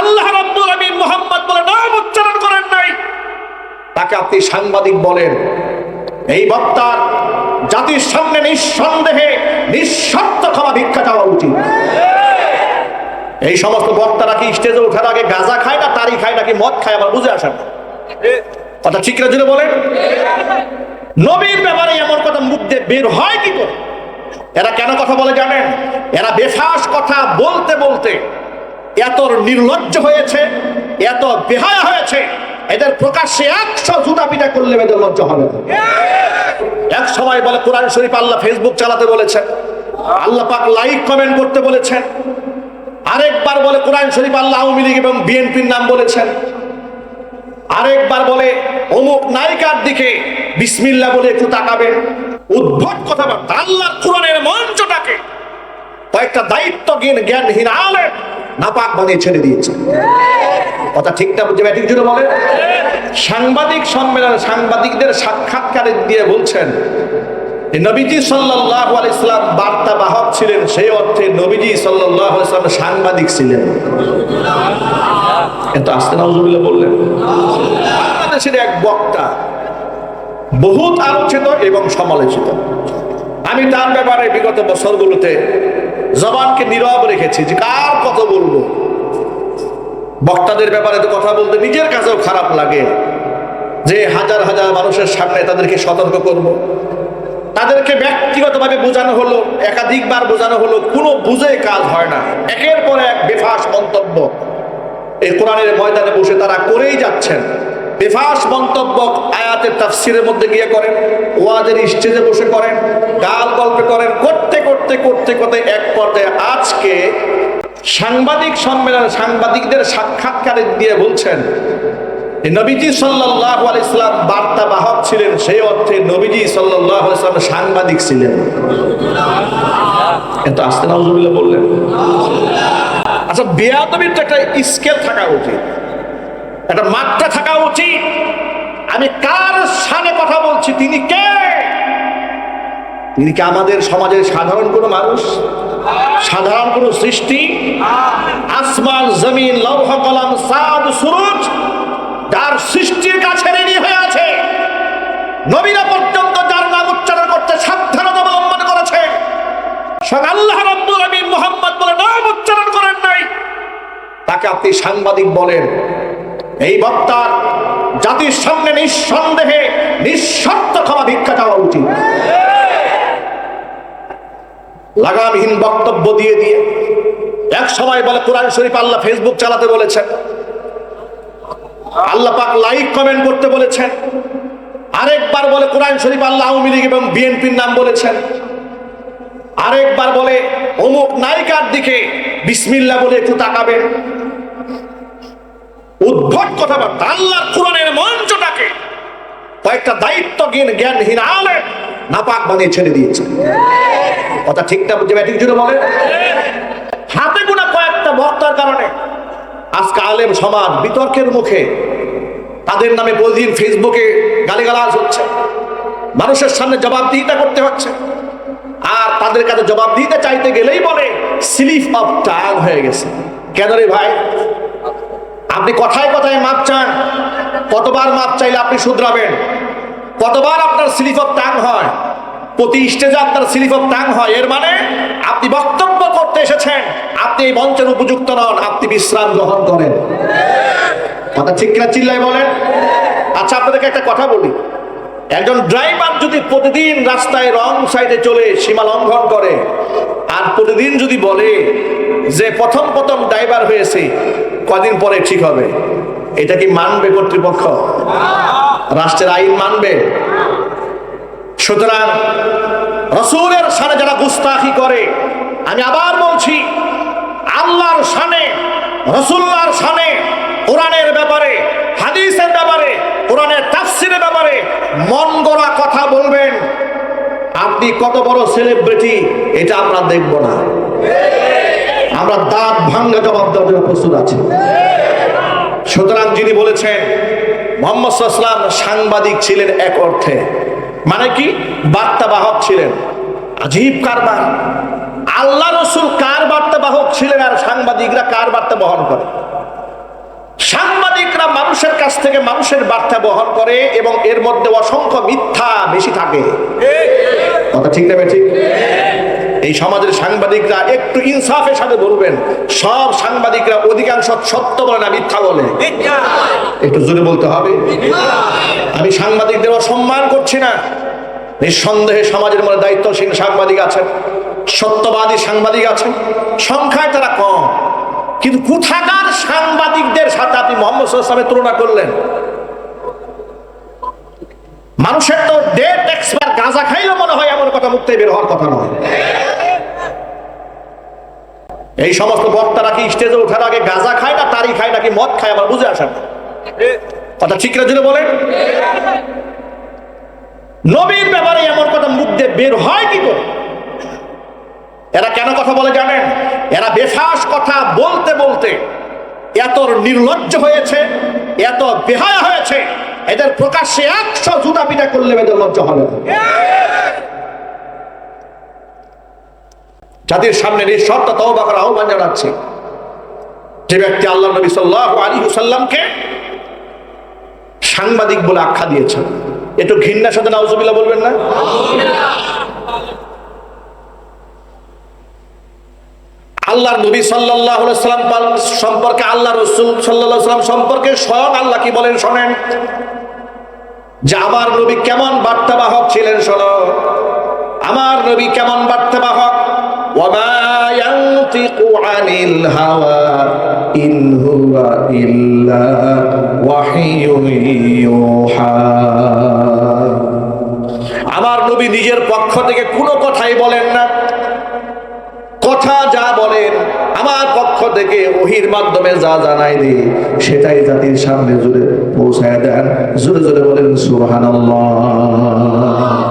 আল্লাহ রাব্বুল মোহাম্মদ বলে উচ্চারণ করেন নাই। তাকে আপনি সাংবাদিক বলেন। এই বক্তার জাতির সামনে নিঃসন্দেহে নিঃশর্ত ক্ষমা ভিক্ষা চাওয়া উচিত। এই সমস্ত বক্তারা কি স্টেজে ওঠার আগে গাঁজা খায় না, তারি খায় নাকি মদ খায় আবার বুঝে আসেন কথা ঠিক জুড়ে বলেন? নবীর ব্যাপারে এমন কথা মুখ বের হয় কি করে? এরা কেন কথা বলে জানেন? এরা বেফাস কথা বলতে বলতে এত নির্লজ্জ হয়েছে, এত বেহায়া হয়েছে, এদের প্রকাশ্যে একশো জুতা পিটা করলে এদের লজ্জা হবে এক সময় বলে, কোরআন শরীফ আল্লাহ ফেসবুক চালাতে বলেছেন, আল্লাহ পাক লাইক, কমেন্ট করতে বলেছেন। আরেকবার বলে, কোরআন শরীফ আল্লাহ আওয়ামী লীগ এবং বিএনপির নাম বলেছেন। আরেকবার বলে, অমুক নায়িকার দিকে বিসমিল্লা বলে একটু তাকাবেন। উদ্ভট কথাবার্তা, আল্লাহর কোরআনের মঞ্চটাকে কয়েকটা দায়িত্ব জ্ঞান জ্ঞানহীন আলে নাপাক বানিয়ে ছেড়ে দিয়েছে। কথা ঠিক না বুঝে ব্যাটিক জুড়ে বলে সাংবাদিক সম্মেলন সাংবাদিকদের সাক্ষাৎকারে দিয়ে বলছেন নবীজি সাল্লাল্লাহু আলাইহি ইসলাম বার্তা বাহক ছিলেন, সেই অর্থে নবীজি সাল্লাল্লাহু আলাইহি ইসলাম সাংবাদিক ছিলেন। এত আস্তে নাউজুবিল্লাহ বললেন, বাংলাদেশের এক বক্তা বহুত আলোচিত এবং সমালোচিত। আমি তার ব্যাপারে বিগত বছরগুলোতে জবানকে নীরব রেখেছি যে কার কত বলব? বক্তাদের ব্যাপারে তো কথা বলতে নিজের কাছেও খারাপ লাগে যে হাজার হাজার মানুষের সামনে তাদেরকে সতর্ক করব। তাদেরকে ব্যক্তিগতভাবে বোঝানো হলো, একাধিকবার বোঝানো হলো, কোনো বুঝে কাজ হয় না। একের পর এক বেফাস মন্তব্য। এই কোরআনের ময়দানে বসে তারা করেই যাচ্ছেন। বেফাস মন্তব্য আয়াতের তাফসিরের মধ্যে গিয়ে করেন, ওয়াজের স্টেজে বসে করেন, গাল গল্পে করেন, করতে করতে করতে করতে এক পর্যায়ে আজকে সাংবাদিক সম্মেলন, সাংবাদিকদের সাক্ষাৎকারে দিয়ে বলছেন নবীজি সাল্লাল্লাহু আলাইহি ইসলাম বার্তা বাহক ছিলেন, সেই অর্থে নবীজি সাল্লাল্লাহু আলাইহি ইসলাম সাংবাদিক ছিলেন। এত আস্তে নাউজুবিল্লাহ বললেন আচ্ছা বেয়াদবির একটা স্কেল থাকা উচিত। একটা মাত্রা থাকা উচিত। আমি কার সামনে কথা বলছি? তিনি কে? তিনি কি আমাদের সমাজের সাধারণ কোনো মানুষ? সাধারণ কোনো সৃষ্টি? আসমান, জমিন, লৌহ, কলাম সাদ সুরুজ যার সৃষ্টির কাছে ঋণী হয়ে আছে। নবীরা পর্যন্ত যার নাম উচ্চারণ করতে সাবধানতা অবলম্বন করেছে। আল্লাহ মোহাম্মদ বলে নাম উচ্চারণ করেন নাই। তাকে আপনি সাংবাদিক বলেন। এই বক্তার জাতির সামনে নিঃসন্দেহে নিঃশর্ত ক্ষমা ভিক্ষা চাওয়া উচিত। লাগামহীন বক্তব্য দিয়ে দিয়ে এক সময় বলে, কোরআন শরীফ আল্লাহ ফেসবুক চালাতে বলেছেন। আল্লাহ পাক লাইক কমেন্ট করতে বলেছেন। আরেকবার বলে, কোরআন শরীফ আল্লাহ আওয়ামী লীগ এবং বিএনপির নাম বলেছেন। আরেকবার বলে, অমুক নায়িকার দিকে বিসমিল্লা বলে একটু তাকাবেন। উদ্ভট কথাবার্তা, আল্লাহর কোরআনের মঞ্চটাকে কয়েকটা দায়িত্ব জ্ঞান জ্ঞানহীন আলে নাপাক বানিয়ে ছেড়ে দিয়েছে। কথা ঠিক না বুঝে ব্যাটিক জুড়ে বলে হাতে গোনা কয়েকটা বক্তার কারণে আজকে আলেম সমাজ বিতর্কের মুখে তাদের নামে প্রতিদিন ফেসবুকে গালিগালাজ হচ্ছে। মানুষের সামনে জবাবদিহিতা করতে হচ্ছে। আর তাদের কাছে জবাব দিতে চাইতে গেলেই বলে, স্লিপ অফ টাং হয়ে গেছে। কেন রে ভাই? আপনি কথায় কথায় মাপ চান। কতবার মাপ চাইলে আপনি শুধরাবেন? কতবার আপনার স্লিপ অফ টাং হয়? প্রতি স্টেজে আপনার স্লিপ অফ টাং হয়। এর মানে আপনি বক্তব্য করতে এসেছেন। আপনি এই মঞ্চের উপযুক্ত নন। আপনি বিশ্রাম গ্রহণ করেন। কথা ঠিক কিনা চিল্লাই বলেন? আচ্ছা আপনাদেরকে একটা কথা বলি। একজন ড্রাইভার যদি প্রতিদিন রাস্তায় রং সাইডে চলে, সীমা লঙ্ঘন করে, আর প্রতিদিন যদি বলে যে প্রথম প্রথম ড্রাইভার হয়েছে কদিন পরে ঠিক হবে। এটা কি মানবে কর্তৃপক্ষ? রাষ্ট্রের আইন মানবে? সুতরাং রসুলের সানে যারা গুস্তাখি করে, আমি আবার বলছি, আল্লাহর সানে রসুল্লার সানে, কোরআনের ব্যাপারে, হাদিসের ব্যাপারে, কোরআনের তাফসিরের ব্যাপারে মন গড়া কথা বলবেন। আপনি কত বড় সেলিব্রিটি এটা আমরা দেখব না। আমরা দাঁত ভাঙ্গা জবাব দেওয়ার জন্য প্রস্তুত আছি। সুতরাং যিনি বলেছেন, মোহাম্মদ সাল্লাম সাংবাদিক ছিলেন এক অর্থে। মানে কি? বার্তাবাহক ছিলেন। আজীব কারবার। আল্লাহ রসুল কার বার্তাবাহক ছিলেন আর সাংবাদিকরা কার বার্তা বহন করে? সাংবাদিকরা মানুষের কাছ থেকে মানুষের বার্তা বহন করে এবং এর মধ্যে অসংখ্য মিথ্যা বেশি থাকে। কথা ঠিক না ঠিক? এই সমাজের সাংবাদিকরা একটু ইনসাফের সাথে বলবেন সব সাংবাদিকরা অধিকাংশ সত্য বলে না মিথ্যা বলে। একটু জোরে বলতে হবে। আমি সাংবাদিকদের অসম্মান করছি না। নিঃসন্দেহে সমাজের মধ্যে দায়িত্বশীল সাংবাদিক আছেন সত্যবাদী সাংবাদিক আছেন সংখ্যায় তারা কম। কিন্তু কোথাকার সাংবাদিকদের সাথে আপনি মোহাম্মদ সাল্লামের তুলনা করলেন? মানুষের গাঁজা খাইলেও মনে হয়, এমন কথা মুক্তি বের হওয়ার কথা নয়। এই সমস্ত বক্তারা কি স্টেজে ওঠার আগে গাঁজা খায় না তারি খায় নাকি মদ খায়, আমার বুঝে আসে না। কথা ঠিক না বলেন? নবীর ব্যাপারে এমন কথা মুখ দিয়ে বের হয় কি করে? এরা কেন কথা বলে জানেন? এরা বেফাস কথা বলতে বলতে এত নির্লজ্জ হয়েছে, এত বেহায়া হয়েছে। এদের প্রকাশ্যে একশো জুতা পিটা করলে এদের লজ্জা হবে। জাতির সামনে নিঃশর্ত তওবা করা আহ্বান জানাচ্ছে। যে ব্যক্তি আল্লাহ নবী সাল্লাল্লাহু আলাইহি ওয়াসাল্লামকে সাংবাদিক বলে আখ্যা দিয়েছেন। একটু ঘৃণার সাথে নাউজুবিল্লাহ বলবেন না? আল্লাহ নবী আলাইহি সাল্লাম সম্পর্কে আল্লাহ রসুল আলাইহি সাল্লাম সম্পর্কে সব আল্লাহ কি বলেন শোনেন। যে আমার নবী কেমন বার্তাবাহক ছিলেন শোনো। আমার নবী কেমন বার্তাবাহক? আমার নবী নিজের পক্ষ থেকে কোনো কথাই বলেন না কথা যা বলেন আমার পক্ষ থেকে ওহির মাধ্যমে যা জানাই দি সেটাই জাতির সামনে জুড়ে পৌঁছায় দেন। জুড়ে জোরে বলেন, সুবহানাল্লাহ।